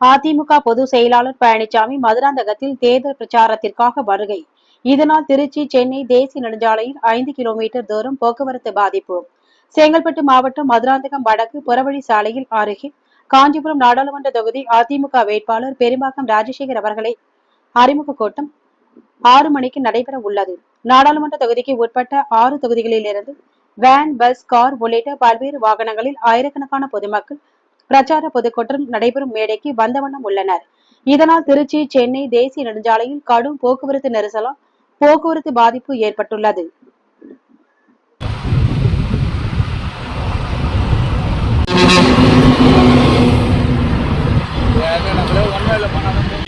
அதிமுக பொதுச் செயலாளர் பழனிசாமி மதுராந்தகத்தில் தேர்தல் பிரச்சாரத்திற்காக வருகை. இதனால் திருச்சி சென்னை தேசிய நெடுஞ்சாலையில் ஐந்து கிலோமீட்டர் தூரம் போக்குவரத்து பாதிப்பு. செங்கல்பட்டு மாவட்டம் மதுராந்தகம் வடக்கு புறவழி சாலையில் அருகே காஞ்சிபுரம் நாடாளுமன்ற தொகுதி அதிமுக வேட்பாளர் பெரும்பாக்கம் ராஜசேகர் அவர்களை அறிமுக கூட்டம் ஆறு மணிக்கு நடைபெற உள்ளது. நாடாளுமன்ற தொகுதிக்கு உட்பட்ட ஆறு தொகுதிகளிலிருந்து வேன் பஸ் கார் உள்ளிட்ட பல்வேறு வாகனங்களில் ஆயிரக்கணக்கான பொதுமக்கள் பிரச்சார பொதுக்கூட்டம் நடைபெறும் மேடைக்கு வந்தவண்ணம் உள்ளனர். இதனால் திருச்சி சென்னை தேசிய நெடுஞ்சாலையில் கடும் போக்குவரத்து நெரிசலம் போக்குவரத்து பாதிப்பு ஏற்பட்டுள்ளது. ஒன்றும் இல்லை பண்ணாதான்